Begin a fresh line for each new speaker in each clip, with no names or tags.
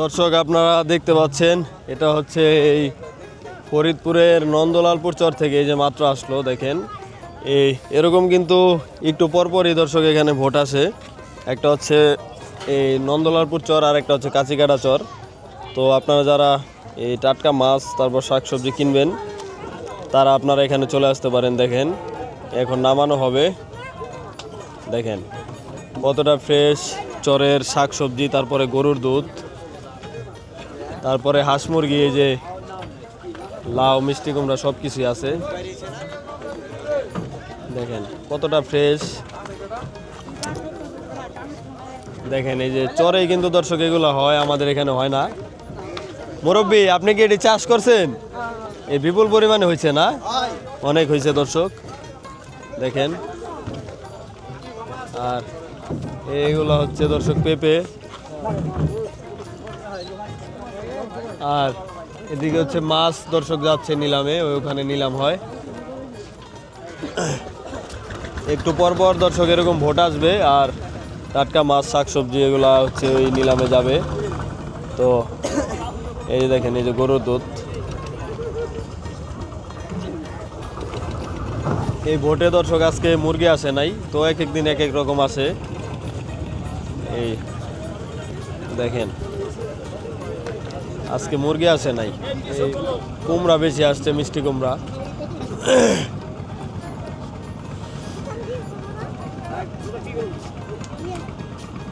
দর্শক, আপনারা দেখতে পাচ্ছেন, এটা হচ্ছে এই ফরিদপুরের নন্দলালপুর চর থেকে এই যে মাত্র আসলো, দেখেন। এই, এরকম কিন্তু একটু পরপরই দর্শক এখানে ভোট আসে। একটা হচ্ছে এই নন্দলালপুর চর, আর একটা হচ্ছে কাঁচিকাটা চর। তো আপনারা যারা এই টাটকা মাছ, তারপর শাকসবজি কিনবেন, তারা আপনারা এখানে চলে আসতে পারেন, দেখেন। এখন নামানো হবে। দেখেন, কতটা ফ্রেশ চরের শাকসবজি, তারপরে গরুর দুধ। তারপরে হাঁস মুরগি, এই যে লাউ, মিষ্টি কুমড়া সব কিছুই আছে। দেখেন, কতটা ফ্রেশ দেখেন, এই যে চরে কিন্তু দর্শক এগুলো হয়, আমাদের এখানে হয় না। মুরব্বী, আপনি কি এটি চাষ করছেন? এই বিপুল পরিমাণে হয়েছে না? অনেক হয়েছে দর্শক। দেখেন। আর এইগুলো হচ্ছে দর্শক পেঁপে। আর এদিকে হচ্ছে মাছ দর্শক যাচ্ছে নিলামে ওখানে নিলাম হয়। একটু পর পর দর্শক এরকম ভোট আসবে, আর টাটকা মাছ, শাকসবজি এগুলা হচ্ছে ওই নিলামে যাবে। তো এই যে দেখেন, এই যে গরুর দুধ। এই ভোটে দর্শক আজকে মুরগি আসে নাই, তো এক এক দিন এক এক রকম আসে। এই দেখেন। আজকে মুরগি আসে নাই। কুমড়া বেশি আসছে, মিষ্টি কুমড়া।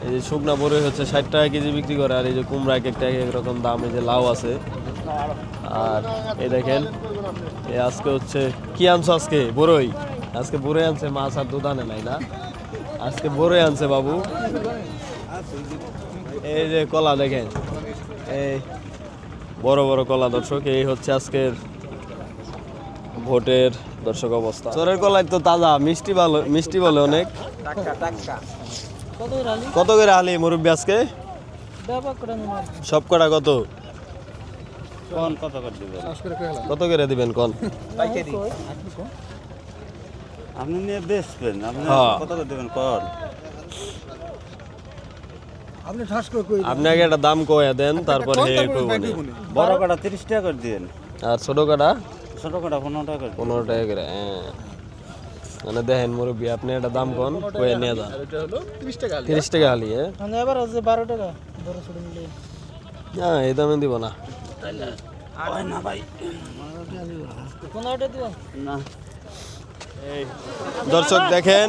এই যে শুকনা বড়ই হচ্ছে, ষাট টাকা কেজি বিক্রি করে, আর এই যে কুমড়া এক একটা এক এক রকম দাম, এই যে লাউ আছে। আর এই দেখেন, এই আজকে হচ্ছে, কি আনছো আজকে? বড়ই আজকে বড়ই আনছে, মাছ আর দুধ আনে নাই না। আজকে বড়ই আনছে বাবু। এই যে কলা দেখেন। এই বড় বড় কলা দর্শক এই হচ্ছে আজকের ভোটের দর্শক অবস্থা। চরের কলাই তো তাজা মিষ্টি ভালো মিষ্টি বলে অনেক।
কত
করে আলি মুরব্বী আজকে? সব কটা কত?
কত করে দিবেন
কোন?
আপনি নিয়ে বেচবেন আপনি
হ্যাঁ।
কত করে দিবেন কোন
আপনি ঠাস করে কই
আপনাকে একটা দাম কয়ে দেন তারপরে হে।
বড় কাটা তিরিশ টাকা করে দিন
আর ছোট কাটা?
ছোট কাটা পনেরো টাকা করে।
পনেরো টাকা করে হ্যাঁ। মানে দেখেন মুরব্বী আপনি একটা দাম কোন কয়ে নিয়ে যান। তিরিশ টাকা আলি হ্যাঁ?
মানে এবার আছে বারো টাকা বড় ছোট মিলিয়ে।
হ্যাঁ এই দামে দিব না।
না ভাই।
পনেরোটা দিবেন
না।
দর্শক দেখেন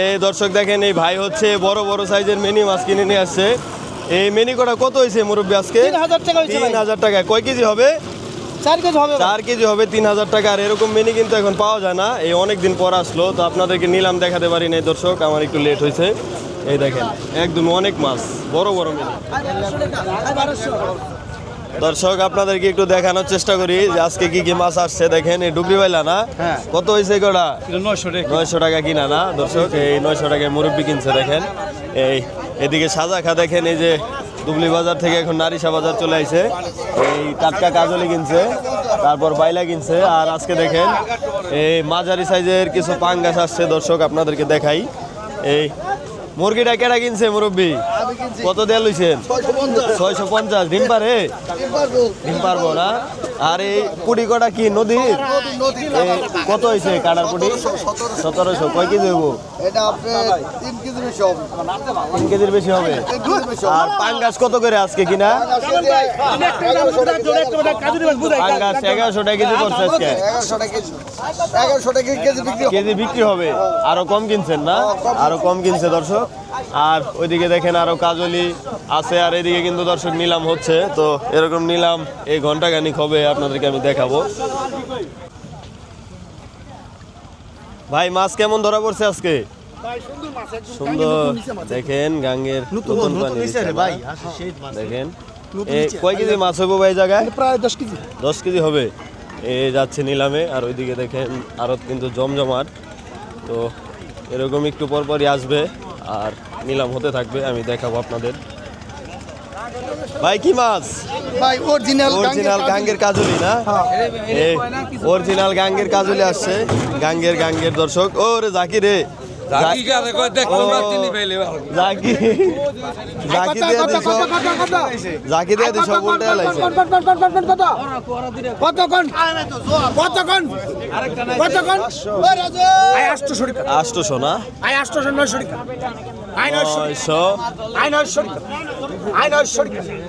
এই দর্শক দেখেন এই ভাই হচ্ছে বড় বড় সাইজের মিনি মাছ কিনে নিয়ে আসছে। এই মিনি কটা কত হয়েছে মুরব্বী আজকে?
তিন হাজার টাকা
কয় কেজি হবে?
চার কেজি হবে
চার কেজি হবে তিন হাজার টাকা। আর এরকম মিনি কিন্তু এখন পাওয়া যায় না। এই অনেক দিন পর আসলো তো আপনাদেরকে নিলাম দেখাতে পারি নাই দর্শক আমার একটু লেট হয়েছে। এই দেখেন একদম অনেক মাছ বড় বড় মিনি। দর্শক আপনাদেরকে একটু দেখানোর চেষ্টা করি যে আজকে কি কি মাছ আসছে। দেখেন এই ডুবরি বাইলা না? কত হয়েছে কটা
নয়শো টাকা।
কিনা না? দর্শক এই নয়শো টাকায় মুরব্বি কিনছে দেখেন। এই এদিকে সাজা খা দেখেন এই যে দুবলি বাজার থেকে এখন নারিশা বাজার চলে আইছে। এই টাটকা কাজলি কিনছে তারপর বাইলা কিনছে। আর আজকে দেখেন এই মাঝারি সাইজের কিছু পাঙ্গাস আসছে। দর্শক আপনাদেরকে দেখাই। এই মুরগিটা কেটা কিনছে মুরব্বি? কত দেয়া লইছেন? ছয়শো পঞ্চাশ। ডিম পারে? ডিম পারব না? আর এই পুটি কটা কি নদীর এই কত হয়েছে কাটার পুটি সতেরোশো। কয় কেজি হইব?
তিন
কেজির বেশি হবে। আর পাঙ্গাস কত করে আজকে কিনা? পাঙ্গাস এগারোশো টাকা কেজি করছে আজকে।
এগারোশো টাকা। কেজি। বিক্রি হবে।
আরও কম কিনছেন না? আরও কম কিনছে দর্শক। আর ওইদিকে দেখেন আরও কাজলি আছে আর এদিকে কিন্তু দর্শক নিলাম হচ্ছে। তো এরকম নিলাম এই ঘণ্টা খানিক হবে আপনাদেরকে আমি দেখাবো। ভাই মাছ কেমন ধরা পড়ছে আজকে? সুন্দর দেখেন গাঙ্গের নতুন পানি দেখেন কয় কেজি মাছ হইব ভাই জায়গায়?
প্রায় দশ কেজি।
দশ কেজি হবে। এ যাচ্ছে নিলামে আর ওইদিকে দেখেন আরও কিন্তু জমজমাট। তো এরকম একটু পরপরই আসবে। আর নিলাম হতে থাকবে আমি দেখাবো আপনাদের। ভাই কি মাছ?
ভাই অরিজিনাল
অরিজিনাল গাঙ্গের কাজলি না? অরিজিনাল গাঙ্গের কাজলি আসছে। গাঙ্গের গাঙ্গের দর্শক। ও রে জাকিরে রে।
আষ্টশো
না?
আষ্টশো নয়শো আয় নয়শো আয় নয়শো আয় নয়শো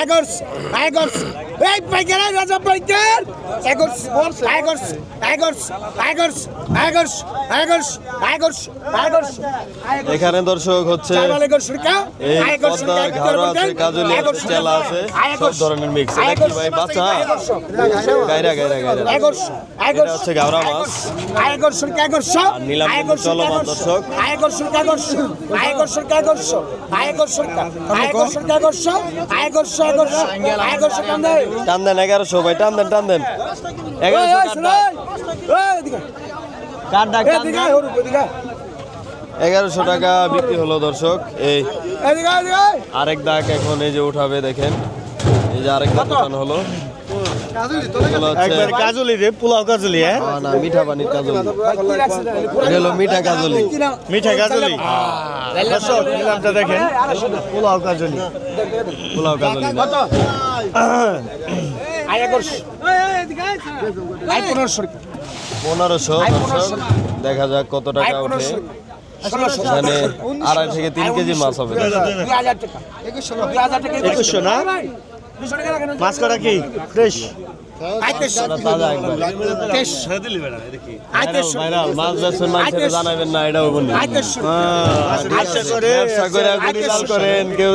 আয় গোস এই পাইকার রাজা পাইকার আয় গোস আয় গোস আয় গোস আয় গোস আয় গোস আয় গোস
এখানে দর্শক হচ্ছে এই পদ্মার ঘাড়ো আছে কাজলি চেলা আছে সব ধরনের মিক্স এটা কি ভাই বাচ্চা গাইরা গাইরা গাইরা
আয় গোস
এটা হচ্ছে গাওরা মাছ
গোস
আর নিলাম চলমান দর্শক।
আয় গোস সুরকা গোস আয় গোস সুরকা গোস
টান দেন এগারোশো ভাই টান দেন টান দেন এগারোশো টাকা বিক্রি হলো দর্শক। এই আরেক দাগ এখন এই যে উঠাবে দেখেন। এই যে আরেক দাগ উঠানো হলো।
কাজলি রে পোলাও কাজলি হ্যাঁ
না মিঠা পানির কাজলি এটা হলো মিঠা কাজলি
মিঠা কাজলি দর্শক নিলামটা দেখেন পোলাও কাজলি
পোলাও কাজলি না।
আয় গোস পনেরোশো
পনেরোশো দেখা যাক কত টাকা ওঠে
ষোলোশো
এখানে আড়াই থেকে তিন কেজি মাছ হবে
একুশশো না? মাছ করা কি ফ্রেশ
করেন কেউ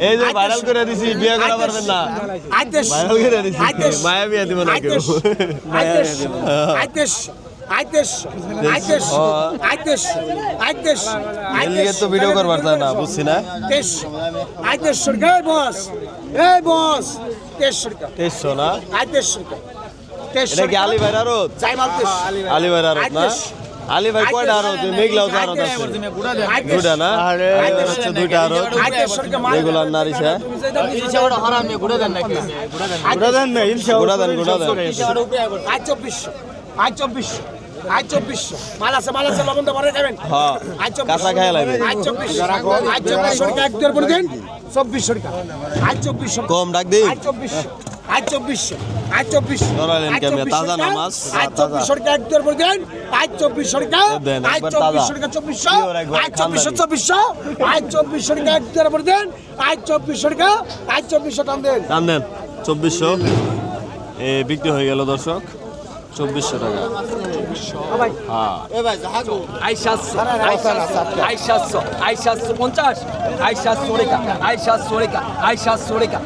এই যে ভাইরাল করে দিছি বিয়া করা পারবেন না ভাইরাল করে দিছি মায়া বিয়া দিব না কেউ তো ভিডিও করবার না বুঝছি না?
আইতেশ্বর গে বস এই বস তেশ্বর
তেশ্বর না?
আইতেশ্বর
এটা কি আলী ভাইরা
রোদ হ্যাঁ,
আলী ভাইরা রোদ না? আলী ভাই কয়টা আরও তুমি মেঘলা হচ্ছে আরও দুটা না? হচ্ছে দুইটা
আরও এগুলো
নারী স্যার
ঘুরে দেন ঘুরে দেন
ঘুরে দেন ঘুরে দেন।
আজ চব্বিশ আজ চব্বিশ আই চব্বিশশো। মাল আছে মাল আছে লবণ খাবেন
হ্যাঁ
চব্বিশশো। চব্বিশশো। টাকা এক দেড় করে দেন চব্বিশশো টাকা। আই চব্বিশশো।
কম ডাক
চব্বিশশো। চব্বিশশো।
তাজা না
টাকা,
মাছ?
আই চব্বিশশো টাকা এক দেড় করে দেন। আই চব্বিশশো টাকা। চব্বিশশো টাকা চব্বিশশো।
Pure
চব্বিশশো চব্বিশশো। আই চব্বিশশো টাকা এক দেড় করে দেন। আই চব্বিশশো টাকা। আই চব্বিশশো টান দেন।
টান দেন। চব্বিশশো। এ বিক্রি হয়ে গেল দর্শক। চব্বিশশো টাকা হ্যাঁ
আই সাতশো আই সাতশো আই সাতশো আই সাতশো পঞ্চাশ আই সাতশো রেখা আই সাতশো রেখা আই সাতশো রেখা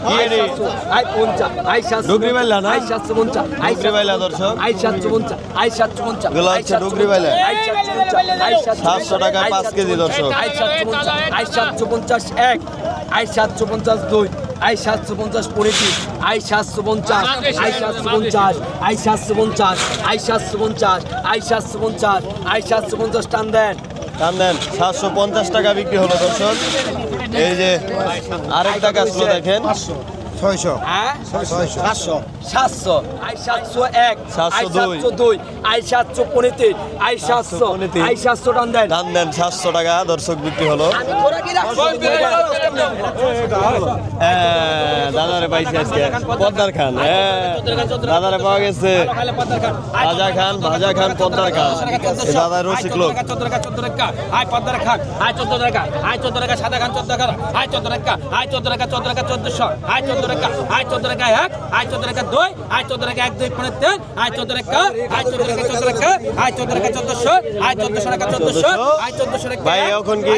আই পঞ্চাশ আই সাতশো
ডুগরি বাইলা না?
আই সাতশো পঞ্চাশ আই
ডুগরি বাইলা দর্শক।
আই সাতশো পঞ্চাশ আই সাতশো পঞ্চাশ
এগুলো হচ্ছে ডুগরি বাইলা।
আই সাতশো পঞ্চাশ আই
সাতশো টাকায় পাঁচ কেজি দর্শক
আই সাতশো পঞ্চাশ আই সাতশো পঞ্চাশ এক আই সাতশো পঞ্চাশ দুই আই সাতশো পঞ্চাশ পঁয়ত্রিশ আই সাতশো পঞ্চাশ আই সাতশো পঞ্চাশ আই সাতশো পঞ্চাশ আই সাতশো পঞ্চাশ আই সাতশো পঞ্চাশ আই সাতশো পঞ্চাশ টান দেন।
টান দেন। সাতশো পঞ্চাশ টাকা বিক্রি হলো দর্শক। এই যে আরেক টাকা দেখেন।
ছয়শো।
সাতশো। আই সাতশো এক। আই সাতশো দুই। আই সাতশো পঁয়ত্রিশ আই সাতশো
পঁয়ত্রিশ
আই সাতশো টান দেন।
টান দেন সাতশো টাকা দর্শক বিক্রি হলো।
আমি তোরা কি রাখছি?
দাদারে পাইছি আজকে। পদ্মার খান হ্যাঁ দাদারে পাওয়া গেছে। ভাজা খান ভাজা খান পদ্মার খান। দাদার রসিক লোক।
চোদ্দ টাকা চোদ্দ টাকা আয় পদ্মার খান। আয় চোদ্দ টাকা আয় চোদ্দ টাকা সাদা খান চোদ্দ টাকা। আয় চোদ্দ টাকা আয় চোদ্দ টাকা চোদ্দ টাকা চোদ্দশো। আয় চোদ্দ আয় চোদ্দ এক আয় চোদ্দ টাকা দুই আয় চোদ্দ টাকা এক দুই পনেরো তিন আয় চোদ্দ টাকা আয় চোদ্দ টাকা চোদ্দ টাকা আয় চোদ্দ টাকা চোদ্দশো আয় চোদ্দশো টাকা চোদ্দশো আয় চোদ্দশো টাকা
ভাই, এখন কি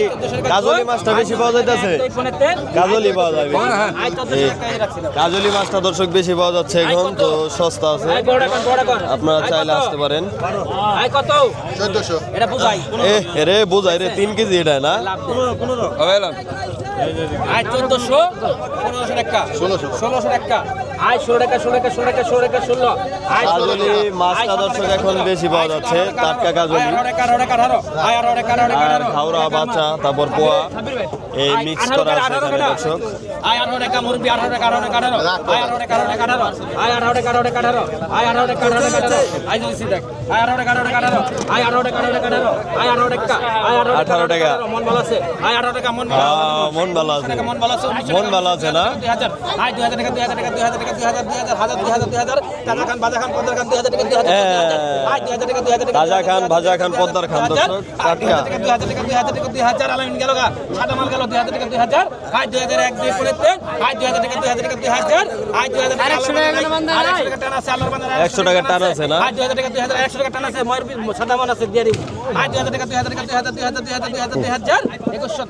কাজলি মাছটা বেশি পাওয়া যাইতাছে? কাজলি পাওয়া যাবে মাছটা দর্শক বেশি পাওয়া যাচ্ছে এখন তো সস্তা আছে। আপনারা চাইলে আসতে পারেন।
আয় কত?
চোদ্দশো।
এটা বুঝাই।
এ রে বোঝাই রে তিন কেজি এটা না?
আয় চোদ্দশো পনেরোশো টাকা ষোলোশো। ষোলোশো টাকা
আয় ষোলো টাকা ষোলো টাকা ষোলো টাকা ষোলো টাকা ষোলো আয়
কাজলি। মাছটা দর্শক এখন বেশি পাওয়া যাচ্ছে টাটকা কাজলি আর। খাওয়া বাচ্চা তারপর পোয়া এই মিক্স করা
টাকা,
আছে এখানে। দর্শক
আয় আঠারো টাকা মুরগি আঠারো টাকা আঠারো টাকা আঠারো আয় আঠারো টাকা আঠারো টাকা আঠারো আয় আঠারো টাকা আঠারো টাকা আঠারো আয় আঠারো টাকা আঠারো টাকা আঠারো আয় যদি দেখ আয় আঠারো টাকা আঠারো টাকা আঠারো আয় আঠারো টাকা আঠারো টাকা আঠারো আয় আঠারো টাকা আয় আঠারো
আঠারো টাকা।
আঠারো, মন ভালো আছে আয় আঠারো টাকা মন ভালো আছে।
মন ভালো আছে
টাকা মন ভালো আছে উনিশশো
মন
টাকা,
ভালো আছে না
দুই হাজার আয় দুই হাজার টাকা দুই হাজার টাকা দুই হাজার টাকা দুই হাজার দুই হাজার হাজার দুই হাজার দুই হাজার টাকা খান বাজা খান পদ্মার খান দুই হাজার টাকা দুই হাজার টাকা, দুই হাজার আয় দুই হাজার টাকা দুই হাজার টাকা
তাজা খান ভাজা খান পদ্মার খান দর্শক টাটকা
দুই হাজার টাকা দুই হাজার টাকা দুই হাজার আলামিন গেল গা সাদা মাল গেল দুই হাজার টাকা দুই হাজার আয় দুই হাজার এক দুই পরে তেল দুই হাজার টাকা দুই হাজার টাকা দুই হাজার আয় দুই হাজার টাকা একশো টাকা টান আছে
না?
দুই হাজার টাকা দুই হাজার একশো টাকা টান আছে ময়ের সাদা মাল আছে দিয়ে আয় দুই হাজার টাকা দুই হাজার টাকা দুই হাজার দুই হাজার দুই হাজার দুই হাজার দুই হাজার একুশশো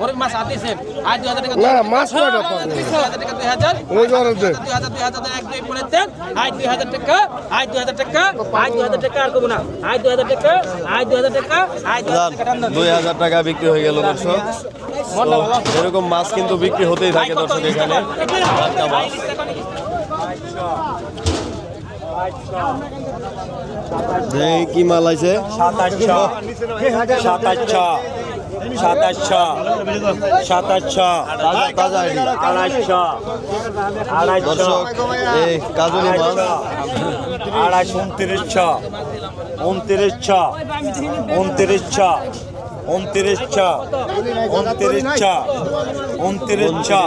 গরিব মাছ আতিছে আয় দুই হাজার টাকা
না, মাছ কয়টা
দুই হাজার টাকা দুই হাজার
ওই ধরনের
দুই হাজার দুই হাজার এক দুই পরে তেল আয় দুই হাজার টাকা আয় দুই হাজার টাকা আয় দুই হাজার টাকা আর কমু না আয় দুই হাজার টাকা আয় দুই হাজার টাকা আয় দুই হাজার টাকা দেন।
বিক্রি হয়ে গেল দর্শক এরকম মাছ কিন্তু বিক্রি হতেই থাকে দর্শক এখানে টাটকা মাছ এই কি মাল আছে
সাতাশশো সাতাশশো সাতাশশো সাতাশশো আড়াইশো আড়াইশো
কাজলি মাছ।
আড়াইশো উনত্রিশশো উনত্রিশশো উনত্রিশশো উনত্রিশশো উনত্রিশশো উনত্রিশশো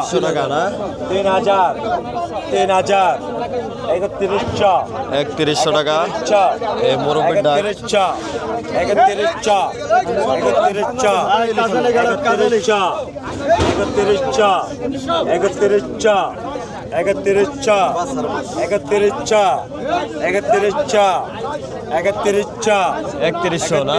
তিন হাজার। তিন হাজার। একত্রিশশো
টাকা।
চা।
এই মোরব্বির ডাক।
একত্রিশ চা। একত্রিশ চা। একত্রিশ চা। একত্রিশ চা। একত্রিশ চা। একত্রিশ চা একত্রিশ চা একত্রিশ চা একত্রিশ চা একত্রিশ
না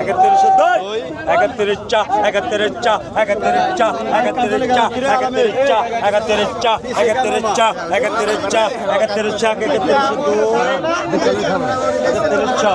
একত্রিশশো দুই একত্রিশ চা একত্রিশ চা একত্রিশ চা একত্রিশ চা একত্রিশ চা একত্রিশ চা একত্রিশ চা একত্রিশ চা একত্রিশ চা একত্রিশ দুই একত্রিশ চা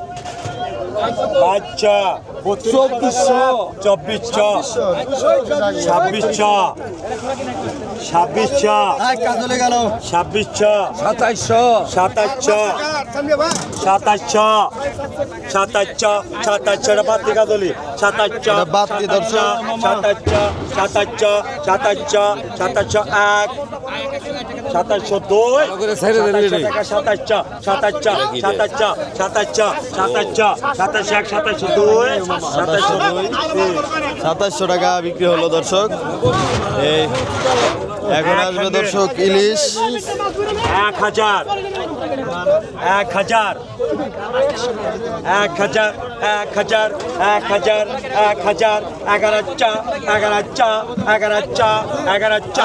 আচ্ছা চব্বিশশো। চব্বিশশো। ছাব্বিশশো। ছাব্বিশশো।
কাজলে গেল।
ছাব্বিশশো।
সাতাইশশো।
সাতাশশো সাতাশশো সাতাশশো সাতাশশো বাতি কাজলি। সাতাশশো
দর্শক।
সাতাশশো সাতাশশো সাতাশশো সাতাশশো এক। সাতাশশো দুই। সাতাশশো সাতাশশো সাতাশশো সাতাশশো সাতাশশো সাতাশশো সাতাশশো এক সাতাশশো দুই। সাতাশশো
টাকা বিক্রি হলো দর্শক। এই এখন আসবে দর্শক ইলিশ।
এক হাজার। এক হাজার। এক হাজার এক হাজার এক হাজার এক হাজার এগারো চা এগারো চা এগারো চা এগারো চা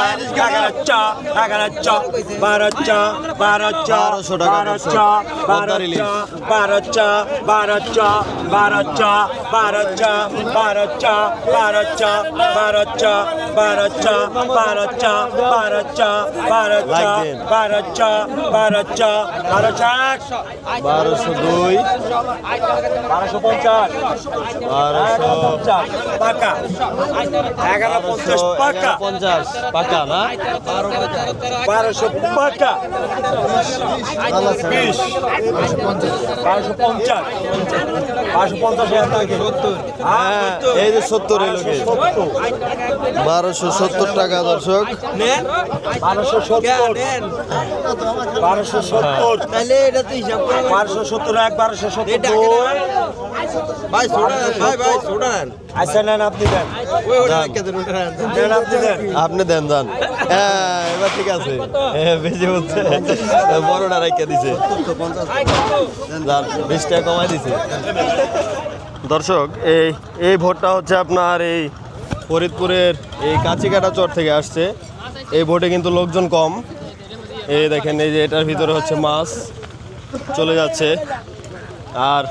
এগারো চা এগারো চা বারো চা বারো চা বারো। চা বারো। চা বারো চা বারো চা বারো চা বারো চা বারো চা বারো চা বারো চা বারো চা বারো চা বারো চা বারো চা বারো চা বারো চা বারো চা এক
বারোশো দুই।
বারোশো পঞ্চাশ।
বারোশো
পাকা। এগারো পঞ্চাশ পাকা।
পঞ্চাশ পাকা না?
বারোশো পাকা। বিশ বারোশো পঞ্চাশ। বারোশো পঞ্চাশ
হ্যাঁ এই যে সত্তর বারোশো সত্তর টাকা দর্শক।
বারোশো সত্তর। বারোশো সত্তর। বারোশো সত্তর এক বারোশো সত্তর।
ভাই ভাই ভাই
আচ্ছা নেন আপনি দেন। নেন আপনি দেন।
আপনি দেন যান হ্যাঁ এবার ঠিক আছে। হ্যাঁ বেশি হচ্ছে বড়টা রাইকা দিছে। যান বিশ টাকা কমাই দিছে। দর্শক এই এই ভোটটা হচ্ছে আপনার এই ফরিদপুরের এই কাছিকাটা চর থেকে আসছে। এই ভোটে কিন্তু লোকজন কম। এই দেখেন এই যে এটার ভিতরে হচ্ছে মাছ। চলে যাচ্ছে। আর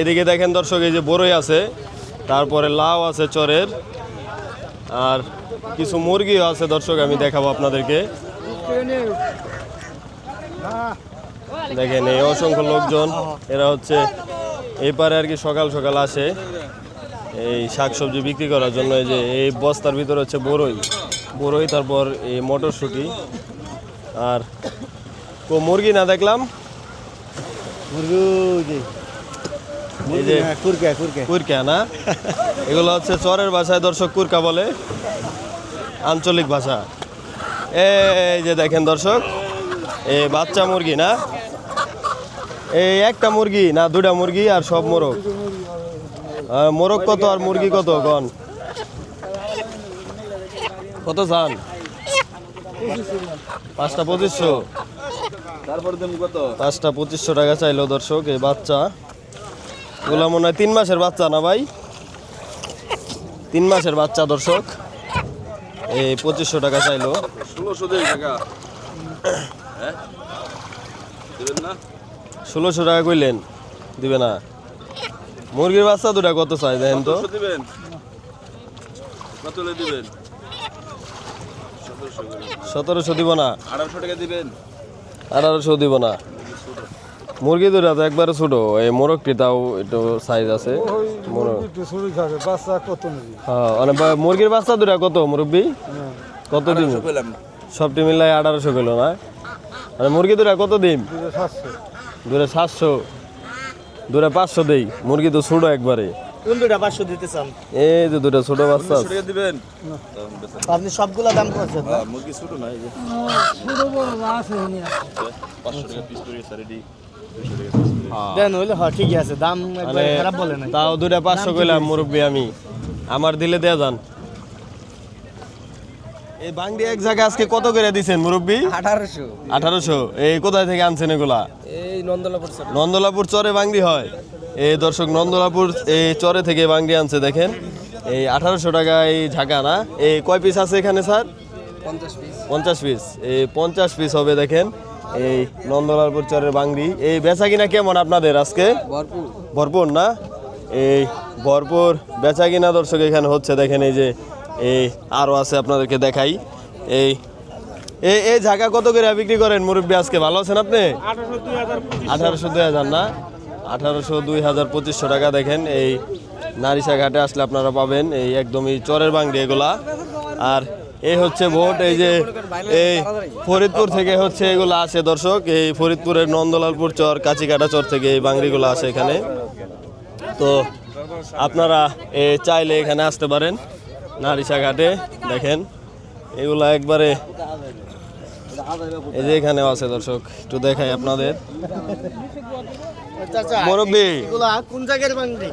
এদিকে দেখেন দর্শক, এই যে বড়ই আছে, তারপরে লাউ আছে চরের, আর কিছু মুরগিও আছে দর্শক, আমি দেখাবো আপনাদেরকে। দেখেন এই অসংখ্য লোকজন, এরা হচ্ছে এই পারে আর কি সকাল সকাল আসে এই শাকসবজি বিক্রি করার জন্য। এই যে এই বস্তার ভিতরে হচ্ছে বড়ই বড়ই তারপর এই মটরশুঁটি। আর কো মুরগি না দেখলাম
কুরকে
না? এগুলো হচ্ছে চরের ভাষায় দর্শক কুরকা বলে আঞ্চলিক ভাষা। এই যে দেখেন দর্শক এই বাচ্চা মুরগি না? এই একটা মুরগি না দুটা মুরগি আর সব মোরগ? মোরগ কত আর মুরগি কত গন কত চান? পাঁচটা পঁচিশশো।
তারপরে কত?
পাঁচটা পঁচিশশো টাকা চাইলো দর্শক এই বাচ্চা। এগুলো মনে হয় তিন মাসের বাচ্চা না ভাই? তিন মাসের বাচ্চা দর্শক। এই পঁচিশশো টাকা চাইলো।
ষোলোশো টাকা। হ্যাঁ?
ষোলোশো টাকা কইলেন দিবে না। মুরগির বাচ্চা দুটা কত চাই দেখেন তো?
সতেরোশো দিবেন। কত দিবেন? সতেরোশো
দিব না।
আঠারোশো টাকা দিবেন।
আঠারোশো দিব না। মুরগি দুটা তো একবারে ছোটো। এই মোরগটি তাও একটু সাইজ আছে। মোরগ হ্যাঁ মানে মুরগির বাচ্চা দুটা কত মুরব্বি? কত দিন সবটি মিলাই আঠারোশো কিলো না? মানে মুরগি দুটা কত দিন দূরে সাতশো। দূরে পাঁচশো দেই। মুরগি তো ছোটো একবারে।
কোন দুটা পাঁচশো দিতে চান।
এই যে দুটো ছোটো বাচ্চা আছে।
দিবেন?
আপনি সবগুলা দাম করছেন
হ্যাঁ, মুরগি ছোটো না এই যে। পাঁচশো টাকা পিস করে স্যারেডি টাকা পিস করে
দেন হইলে হ্যাঁ ঠিকই আছে দাম
মানে
খারাপ বলে না
তাও দুটা পাঁচশো কইলাম মুরব্বী আমি। আমার দিলে দেয়া যান। এই বাংডি এক জায়গায় আজকে কত করে দিছেন মুরব্বী?
আঠারোশো।
আঠারোশো। এই কোথায় থেকে আনছেন এগুলা?
এই নন্দলাপুর
নন্দলাপুর চরে বাংডি হয়। এই দর্শক নন্দলাপুর এই চরে থেকে বাংডি আনছে দেখেন। এই আঠারোশো টাকা এই ঝাঁকা না? এই কয় পিস আছে এখানে স্যার?
পঞ্চাশ পিস
এই পঞ্চাশ পিস হবে দেখেন। এই নন্দলালপুর চরের বাংড়ি এই বেচা কিনা কেমন আপনাদের আজকে?
ভরপুর।
ভরপুর না? এই ভরপুর বেচা কিনা দর্শক এখানে হচ্ছে দেখেন এই যে এই আরও আছে আপনাদেরকে দেখাই। এই এই এই জায়গা কত করে বিক্রি করেন মুরব্বী আজকে? ভালো আছেন আপনি? আঠারোশো দুই হাজার না? আঠারোশো, দুই হাজার, পঁচিশশো টাকা দেখেন। এই নারিশা ঘাটে আসলে আপনারা পাবেন এই একদমই চরের বাংড়ি এগুলা। আর এই হচ্ছে ভোট, এই যে এই ফরিদপুর থেকে হচ্ছে এগুলো আসে দর্শক। এই ফরিদপুরের নন্দলালপুর চর কাচিকাটা চর থেকে এই বাংড়িগুলো আসে এখানে। তো আপনারা এ চাইলে এখানে আসতে পারেন নারিশা ঘাটে, দেখেন। এগুলা একবারে এই যে এখানেও আছে দর্শক, একটু দেখাই আপনাদের।
চাচা
মুরব্বি।
এগুলা কোন জায়গার বাংলি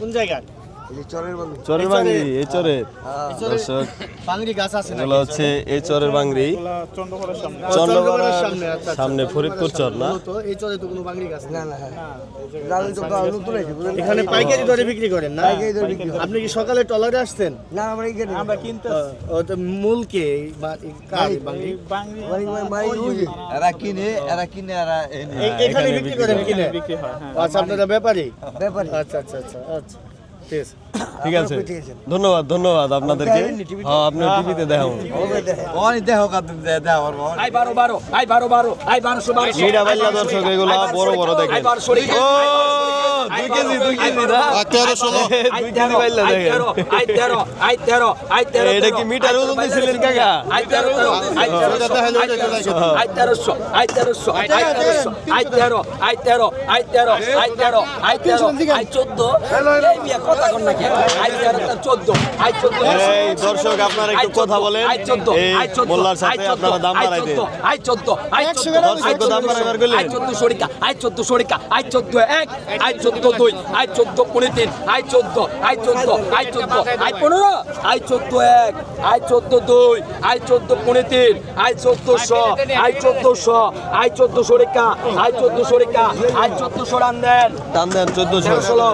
কোন জায়গার?
চরের বাংড়ি এই চরের দর্শক
বাংলি গাছ আছে
এগুলো হচ্ছে এই চরের চন্দ্রপাড়ার
সামনে আচ্ছা আচ্ছা।
সামনে ফরিদপুর চর না?
এই চরে তো কোনো বাংলি গাছ না না এখানে পাইকারি দরে বিক্রি করেন না? আপনি কি সকালে টলারে আসতেন?
না আমরা এখানে আমরা কিনতে
ও তো মূল কে?
এরা কিনে এরা কিনে এরা
এখানে বিক্রি করেন কিনে? আচ্ছা আপনারা ব্যাপারী?
ব্যাপারী।
আচ্ছা আচ্ছা আচ্ছা আচ্ছা। ঠিক আছে।
ধন্যবাদ ধন্যবাদ আপনাদেরকে। হ্যাঁ আপনি টিভিতে দেখাবো
অনেক দেখো কাদ দেহ
আই বারো বারো আই
দর্শক এগুলো বড় বড়
দেখে
ও! দুই কেজি দুই কেজি
আই
দেখেন
আই তেরো আই তেরো আই তেরো
এটা কি মিটার ওজন দিছিলেন কাকা
তেরো তেরো তেরো তেরো তেরো তেরো তেরো তেরো তার
দর্শক আপনারা একটু কথা বলেন
আই চোদ্দ আই চোদ্দ
মোল্লার সাথে আপনারা দাম বাড়াই দেন
আই চোদ্দ আই চোদ্দ
দাম গেলেন।
আই চোদ্দ সরিকা আই চোদ্দ সরিকা আই চোদ্দ এক আই চোদ্দ চোদ্দ দুই আই চোদ্দ পনেরো তিন আই চোদ্দ আই চোদ্দ আই চোদ্দ আই পনেরো আই চোদ্দ এক আই চোদ্দ দুই আই চোদ্দ পনেরো তিন আই চোদ্দশো আই চোদ্দশো আই চোদ্দশো রেখা আই চোদ্দশো রেখা আই চোদ্দশো রান দেন।
দাম দেন চোদ্দশো
ষোলো।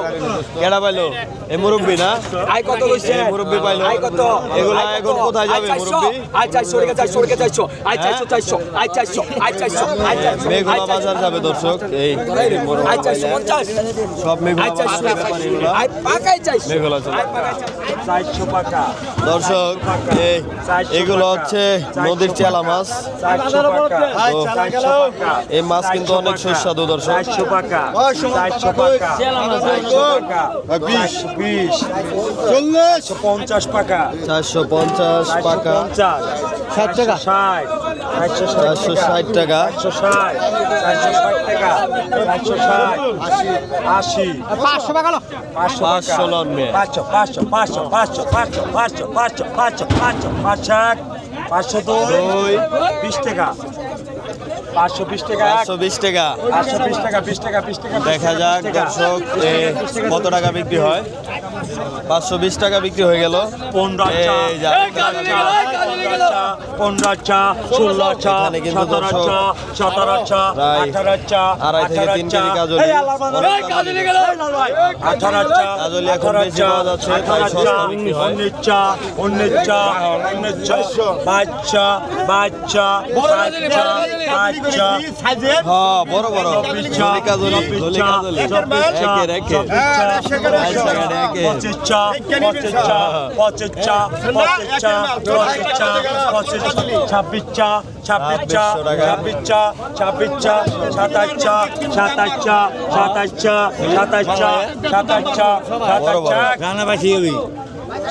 কেডা পাইলো? এ মুরব্বী না?
আই কত
হয়েছে মুরব্বী পাইলো।
আয় কত?
এগুলো এখন কোথায় যাবে মুরব্বী?
আয় চাইছো রেখা চাইছো রেখা চাইছো আয় চাইছো চাইছো আই চাইছো আই চাইছো আই চাইছো
মেঘলা বাজার যাবে দর্শক। এই মুরব্বী আই
পঞ্চাশ।
সব মেঘলা দর্শক এগুলো হচ্ছে নদীর চেলা মাছ। এই মাছ কিন্তু অনেক সুস্বাদু দর্শক।
পঞ্চাশ। পাকা।
চারশো পঞ্চাশ পাকা।
ষাট টাকা। ষাট। চারশো
ষাট। টাকা।
ষাট। টাকা। চারশো ষাট আশি
পাঁচশো টাকা
পাঁচশো
পাঁচশো মেয়ে।
পাঁচশো পাঁচশো পাঁচশো পাঁচশো পাঁচশো পাঁচশো পাঁচশো পাঁচশো পাঁচশো পাঁচশো পাঁচশো দুই। বিশ টাকা। পাঁচশো বিশ টাকা।
পাঁচশো বিশ টাকা।
পাঁচশো বিশ টাকা বিশ টাকা বিশ টাকা
দেখা যাক দর্শক কত টাকা বিক্রি হয়? পাঁচশো বিশ টাকা বিক্রি হয়ে গেল।
পনেরো
আচ্ছা।
পনেরো আচ্ছা ষোলো
আচ্ছা
সতেরো আচ্ছা সতেরো আচ্ছা,
আচ্ছা, আচ্ছা
আঠারো আচ্ছা
আড়াই থেকে তিন কেজি কাজল।
আঠারো আচ্ছা
কাজল এখন বেশি পাওয়া যাচ্ছে তাই সস্তা
বাচ্চা বাচ্চা
হ্যাঁ বড় বড়। ঝলিকা
ঝলি ঝলিকা
ঝলি একে
রেখে ছাব্বিশ চা ছাব্বিশ চা ছাব্বিশ চা ছাব্বিশ চা সাতাশ চা সাতাশ চা সাতাশ চা সাতাশ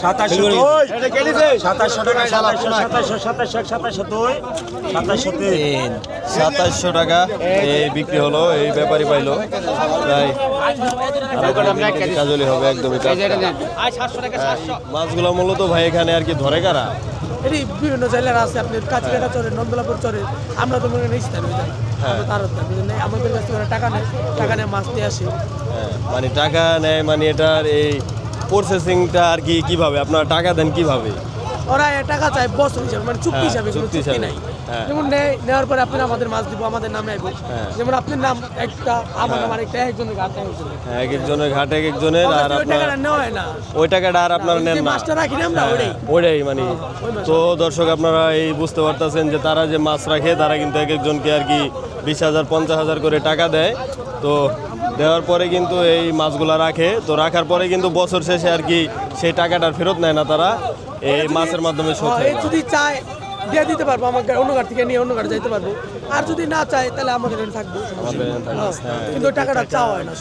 সাতাশশো দুই। সাতাশশো টাকা সাতাশশো সাতাশশো সাতাশশো সাতাশশো দুই সাতাশশো তিন।
সাতাশশো টাকা এই বিক্রি হলো এই ব্যাপারী পাইলো। কাজলি হবে একদমই
সাতশো
মাছগুলো মূলত ভাই এখানে আর কি ধরে কারা?
এটি বিভিন্ন জেলার আছে আপনি কাছিকাটা চরে নন্দলাপুর চরে আমরা তো মনে নিচ্ছি আমরা তার আমাদের কাছ থেকে টাকা নেয় টাকা নেয় মাছ দিয়ে আসি।
হ্যাঁ, মানে টাকা নেয় মানে এটার এই প্রসেসিংটা আর কি কীভাবে? আপনারা টাকা দেন কীভাবে?
ওরা টাকা চায় বছর হিসাবে মানে চুক্তি
হ্যাঁ,
হিসাবে কোনো
চুক্তি।
নাই।
হ্যাঁ।
যেমন নেওয়ার পরে আপনি আমাদের মাছ দিব আমাদের নামে আইব।
হ্যাঁ।
যেমন আপনার নাম একটা আমার নাম আরেকটা একজনের ঘাটে একজনের
এক একজনের ঘাটে এক একজনের আর আপনার
না।
ওই টাকাটা আর আপনারা নেন না।
মাছটা রাখি না আমরা ওটাই
ওইটাই। মানে। তো দর্শক আপনারা এই বুঝতে পারতেছেন যে তারা যে মাছ রাখে তারা কিন্তু এক একজনকে আর কি বিশ হাজার পঞ্চাশ হাজার করে টাকা দেয়। তো দেওয়ার পরে কিন্তু এই মাছগুলা রাখে। তো রাখার পরে কিন্তু বছর শেষে আর কি সেই টাকাটা ফেরত নেয় না তারা। এই মাছের মাধ্যমে
হ্যাঁ, যদি চায় দিয়ে দিতে পারব আমাকে অন্য ঘাট থেকে নিয়ে অন্য ঘাটে যাইতে পারব। আর যদি না চায় তাহলে আমাদের এখানে থাকব।
থাকবে, হ্যাঁ।
কিন্তু টাকাটা চাওয়া হয় না।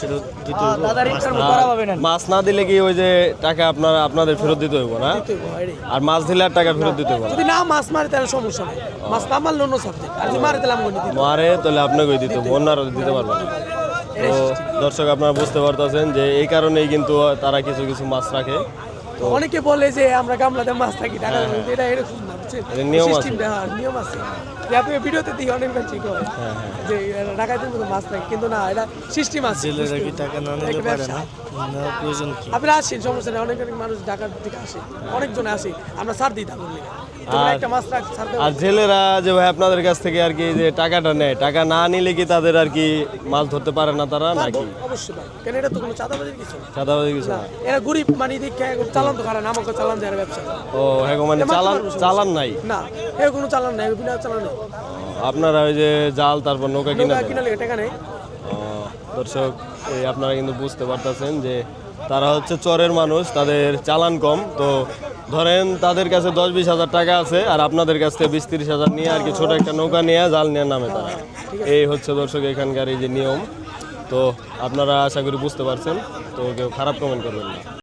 মাছ না দিলে কি ওই যে টাকা আপনারা আপনাদের ফেরত দিতে হইব না?
এটাই।
আর মাছ দিলে আর টাকা ফেরত দিতে হইব
যদি না মাছ মারে তাহলে সমস্যা নেই। মাছ না মারলে অন্য সাবজেক্ট আর যদি মারে তাহলে আমাকে দিতে
মারে তাহলে আপনাকে দিতে হবে, অন্যরা দিতে পারবে না। তো দর্শক আপনারা বুঝতে পারতেছেন যে এই কারণেই কিন্তু তারা কিছু কিছু মাছ রাখে। তো
অনেকে বলে যে আমরা গামলাতে মাছ থাকি টাকা এটা এরকম না
নিয়ম আছে।
হ্যাঁ, নিয়ম আছে। যে আপনি ভিডিওতে দিই অনেক ঠিক হ্যাঁ, যে ডাকাইতে মতো মাছ থাকে কিন্তু না এটা সিস্টেম আছে টাকা না নিলে পারে না? আপনি আসেন সমস্যা নেই অনেক অনেক মানুষ ঢাকার দিকে আসে অনেকজন আসে আমরা সার দিই
আর-
মাছ
জেলেরা যে ভাই আপনাদের কাছ থেকে আর কি যে টাকাটা নেয় টাকা না নিলে কি তাদের আর কি মাছ ধরতে পারে না তারা নাকি?
অবশ্যই কেন এটা তো কোনো চাঁদাবাজির কিছু না।
কিছু
না
না?
এরা গরিব মানে দেখে চালান তো খারাপ আমাকে চালান দেওয়ার ব্যবসা।
ও হ্যাঁ মানে চালান চালান নাই?
না এ কোনো চালান নাই বিনা চালান। নেই
আপনারা ওই যে জাল তারপর নৌকা কিনে দর্শক এই আপনারা কিন্তু বুঝতে পারতেছেন যে তারা হচ্ছে চরের মানুষ তাদের চালান কম। তো ধরেন তাদের কাছে দশ বিশ হাজার টাকা আছে আর আপনাদের কাছ থেকে বিশ তিরিশ হাজার নিয়ে আর কি ছোট একটা নৌকা নিয়ে জাল নিয়ে নামে তারা। এই হচ্ছে দর্শক এখানকার এই যে নিয়ম। তো আপনারা আশা করি বুঝতে পারছেন তো কেউ খারাপ কমেন্ট করবেন না।